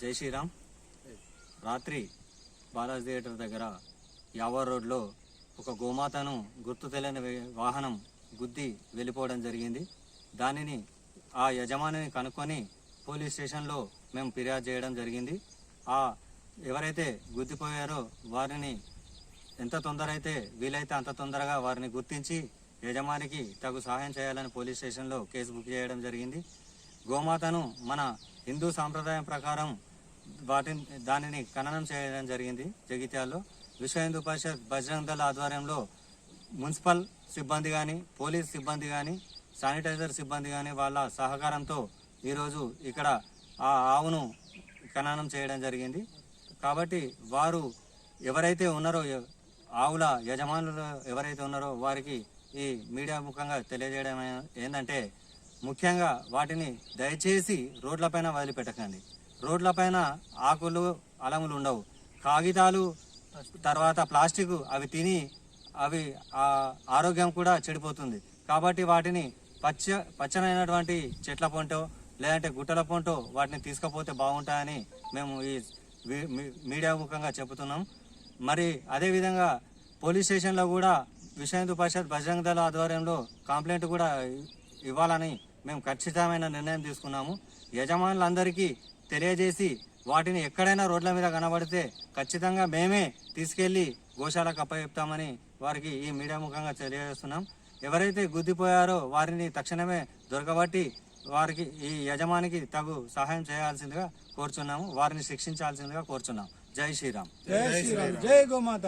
జై శ్రీరామ్. రాత్రి బాలాజీ థియేటర్ దగ్గర యావర్ రోడ్లో ఒక గోమాతను గుర్తు తెలియని వాహనం గుద్ది వెళ్ళిపోవడం జరిగింది. దానిని ఆ యజమానిని కనుక్కొని పోలీస్ స్టేషన్లో మేము ఫిర్యాదు చేయడం జరిగింది. ఆ ఎవరైతే గుద్దిపోయారో వారిని ఎంత తొందర అయితే వీలైతే అంత తొందరగా వారిని గుర్తించి యజమానికి తగు సహాయం చేయాలని పోలీస్ స్టేషన్లో కేసు బుక్ చేయడం జరిగింది. గోమాతను మన హిందూ సాంప్రదాయం ప్రకారం వాటిని దానిని ఖననం చేయడం జరిగింది జగిత్యాల్లో. విశ్వ హిందూ పరిషత్ బజరంగ్ దళ ఆధ్వర్యంలో మున్సిపల్ సిబ్బంది కానీ పోలీస్ సిబ్బంది కానీ శానిటైజర్ సిబ్బంది కానీ వాళ్ళ సహకారంతో ఈరోజు ఇక్కడ ఆ ఆవును ఖననం చేయడం జరిగింది. కాబట్టి వారు ఎవరైతే ఉన్నారో ఆవుల యజమానులు ఎవరైతే ఉన్నారో వారికి ఈ మీడియా ముఖంగా తెలియజేయడం ఏంటంటే ముఖ్యంగా వాటిని దయచేసి రోడ్లపైన వదిలిపెట్టకండి. రోడ్లపైన ఆకులు అలములు ఉండవు. కాగితాలు తర్వాత ప్లాస్టిక్ అవి తిని అవి ఆరోగ్యం కూడా చెడిపోతుంది. కాబట్టి వాటిని పచ్చ పచ్చనైనటువంటి చెట్ల పొంటో లేదంటే గుట్టల పొంటో వాటిని తీసుకపోతే బాగుంటాయని మేము ఈ మీడియా ముఖంగా చెబుతున్నాం. మరి అదేవిధంగా పోలీస్ స్టేషన్లో కూడా విశ్వ పరిషత్ బజరంగ దళ ఆధ్వర్యంలో కంప్లైంట్ కూడా ఇవ్వాలని మేము ఖచ్చితమైన నిర్ణయం తీసుకున్నాము. యజమానులందరికీ తెలియజేసి వాటిని ఎక్కడైనా రోడ్ల మీద కనబడితే ఖచ్చితంగా మేమే తీసుకెళ్ళి గోశాలకు అప్పచెప్తామని వారికి ఈ మీడియా ముఖంగా తెలియజేస్తున్నాం. ఎవరైతే గుద్దిపోయారో వారిని తక్షణమే దొరకబట్టి వారికి ఈ యజమానికి తగు సహాయం చేయాల్సిందిగా కోరుచున్నాము. వారిని శిక్షించాల్సిందిగా కోరుచున్నాం. జై శ్రీరామ్. జై శ్రీరామ్. జై గోమాత.